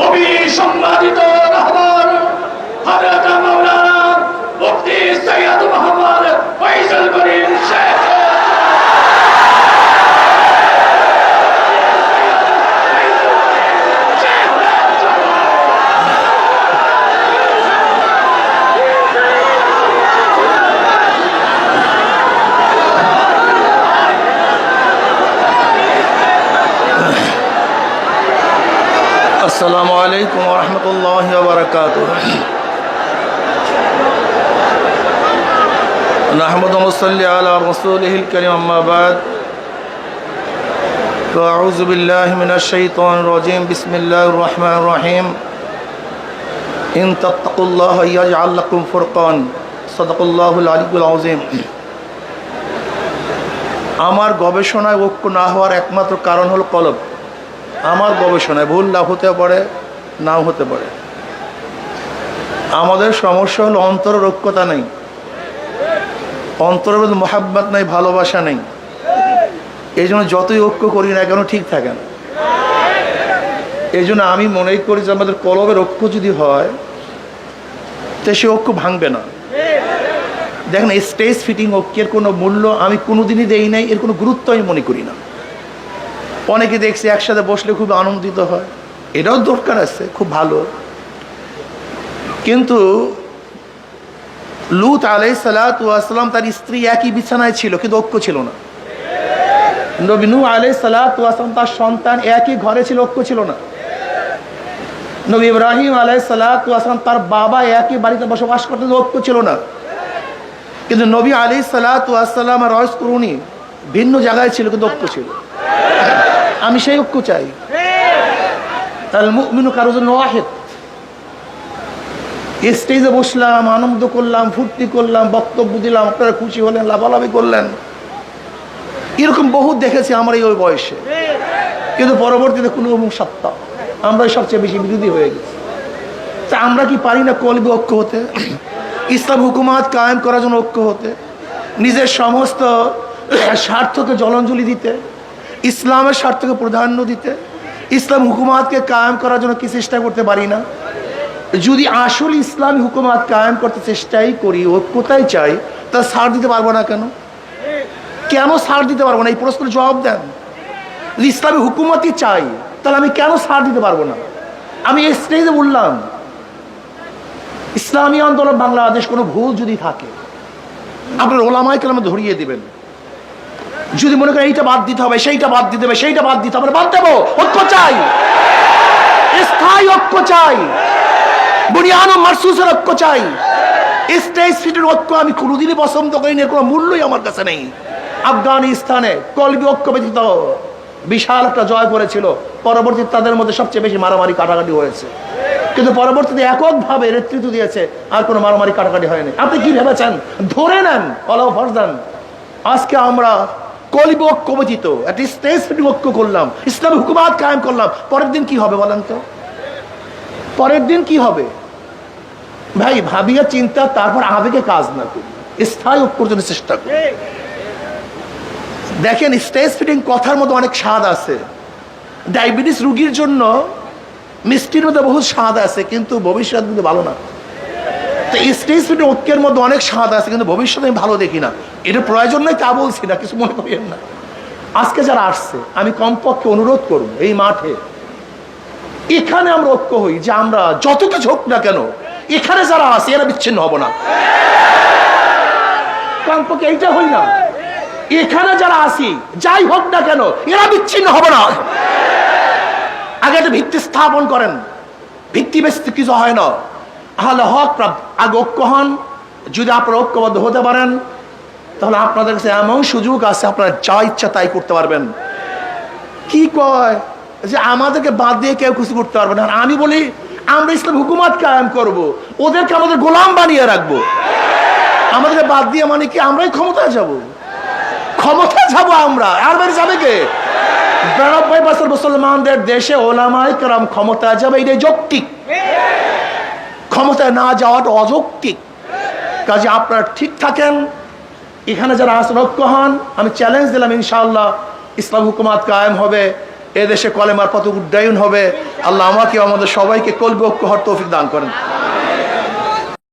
অভিসম্মানিত রাহবার হযরত السلام عليكم ورحمة الله وبركاته نحمد ونصلي على رسوله الكريم أما بعد فأعوذ بالله من الشيطان الرجيم بسم الله الرحمن الرحيم إن تتقوا الله يجعل لكم فرقان صدق الله العلي العظيم আমার গবেষণায় ঐক্য না হওয়ার একমাত্র কারণ হলো কলব আমার গবেষণায় ভুল লাভ হতে পারে, নাও হতে পারে। আমাদের সমস্যা হলো অন্তরের ঐক্যতা নেই। অন্তরের মধ্যে মোহাব্বত নেই, ভালোবাসা নেই। এই জন্য যতই ঐক্য করি না কেন ঠিক থাকে না। এই জন্য আমি মনে করি যে আমাদের কলবের ঐক্য যদি হয়, তো সে ঐক্য ভাঙবে না। দেখেন স্টেজ ফিটিং ঐক্যের কোনো মূল্য আমি কোনোদিনই দেই নাই, এর কোনো গুরুত্ব আমি মনে করি না। অনেকে দেখছি একসাথে বসলে খুব আনন্দিত হয়। এটাও দরকার আছে, খুব ভালো। কিন্তু লুত আলাই সালাতাম তার স্ত্রী একই বিছানায় ছিল, কিন্তু ঐক্য ছিল না। নবীনু আলাই সালাতাম তার সন্তান একই ঘরে ছিল, ঐক্য ছিল না। নবী ইব্রাহিম আলাই সালাতাম তার বাবা একই বাড়িতে বসবাস করতে ঐক্য ছিল না। কিন্তু নবী আলী সালাতাম আর রয়স করুনি ভিন্ন জায়গায় ছিল, কিন্তু ঐক্য ছিল। আমি সেই ঐক্য চাই। তাহলে কারও জন্য ওয়াহেদ। স্টেজে বসলাম, আনন্দ করলাম, ফুর্তি করলাম, বক্তব্য দিলাম, আপনারা খুশি হলেন লাভালাভি করলেন। এরকম বহুত দেখেছি আমার এই ওই বয়সে। কিন্তু পরবর্তীতে কোনো সত্তা। আমরাই সবচেয়ে বেশি বিরোধী হয়ে গেছি। তা আমরা কি পারি না কলবে ঐক্য হতে? ইসলাম হুকুমাত কায়েম করার জন্য ঐক্য হতে? নিজের সমস্ত স্বার্থকে জলাঞ্জলি দিতে? ইসলামের স্বার্থকে প্রাধান্য দিতে, ইসলাম হুকুমাতকে কায়েম করার জন্য কি চেষ্টা করতে পারি না? যদি আসল ইসলামী হুকুমাত কায়েম করতে চেষ্টাই করি, ও কোথায় চাই? তা সার দিতে পারব না কেন? কেন সার দিতে পারব না? এই প্রশ্নের জবাব দেন। যদি ইসলামী হুকুমতই চাই, তাহলে আমি কেন সার দিতে পারব না? আমি এই স্টেজে বললাম, ইসলামী আন্দোলন বাংলাদেশ কোনো ভুল যদি থাকে, আপনার ওলামাই কেলামে ধরিয়ে দিবেন। যদি মনে করেন এইটা বাদ দিতে হবে, সেইটা বাদ দিতে হবে, সেইটা বাদ দিতে হবে, বাদ দেবো। ঐক্য চাই। স্থায়ী ঐক্য চাই। বুনিয়ানো মারসুসের ঐক্য চাই। স্টেজ ফিটের ঐক্য আমি কোনোদিনই পছন্দ করি না কোনো মূল্যই আমার কাছে নেই। আফগানিস্তানে কলবি ঐক্য ব্যতীত বিশাল একটা জয় করেছিল। পরবর্তীতে তাদের মধ্যে সবচেয়ে বেশি মারামারি কাটাকাটি হয়েছে। কিন্তু পরবর্তীতে এককভাবে নেতৃত্ব দিয়েছে, আর কোনো মারামারি কাটাকাটি হয়নি। আপনি কি ভেবেছেন? ধরে নেন অলাও ফরদান আজকে আমরা কলিব ঐক্য ব্যতীত একটা স্টেজ ঐক্য করলাম। হুকুমাত কায়েম করলাম। পরের দিন কি হবে বলেন তো? পরের দিন কি হবে? ভাই, ভাবিয়া চিন্তা, তারপর আবেগে কাজ না করি। স্থায়ী ঐক্যর জন্য চেষ্টা করি। দেখেন স্টেজ ফিটিং কথার মতো অনেক স্বাদ আছে। ডায়াবেটিস রুগীর জন্য মিষ্টির মধ্যে বহু স্বাদ আছে, কিন্তু ভবিষ্যৎ কিন্তু ভালো না। তো স্টেজ ফিটিং ঐক্যের মধ্যে অনেক স্বাদ আছে, কিন্তু ভবিষ্যতে আমি ভালো দেখি না। এটা প্রয়োজন নয় তা বলছি না, কিছু মনে করেন না। আজকে যারা আসছে, আমি কমপক্ষে অনুরোধ করব এই মাঠে, এখানে আমরা ঐক্য হই যে আমরা যত কিছু হোক না কেন, এখানে যারা আছে, এরা বিচ্ছিন্ন হব না। কমপক্ষে এইটা হই না। এখানে যারা আসি যাই হোক না কেন, এরা বিচ্ছিন্ন হব না। আগে ভিত্তি স্থাপন করেন, ভিত্তি বেশ কিছু হয় না। তাহলে হক আগে ঐক্য হন। যদি আপনারা ঐক্যবদ্ধ হতে পারেন, তাহলে আপনাদের কাছে এমন সুযোগ আছে, আপনারা যা ইচ্ছা তাই করতে পারবেন। কি কয়? যে আমাদেরকে বাদ দিয়ে কেউ কিছু করতে পারবে না। আমি বলি, আমরা ইসলাম হুকুমাত কায়েম করব। ওদেরকে আমাদের গোলাম বানিয়ে রাখব। আমাদেরকে বাদ দিয়ে মানে কি, আমরাই ক্ষমতায় যাব? ক্ষমতায় যাব আমরা। আর বাইরে যাবে কে? বিরানব্বই বছর মুসলমানদের দেশে ওলামাই কেরাম ক্ষমতায় যাবে, এটাই যৌক্তিক। ক্ষমতায় না যাওয়াটা অযৌক্তিক। কাজে আপনারা ঠিক থাকেন। এখানে যারা আসন ঐক্য হন। আমি চ্যালেঞ্জ দিলাম, ইনশাআল্লাহ ইসলাম হুকুমাত কায়েম হবে। এদেশে কলেমার পথ উড্ডায়ন হবে। আল্লাহ আমাকে আমাদের সবাইকে কলবে ঐক্য হওয়ার তৌফিক দান করেন।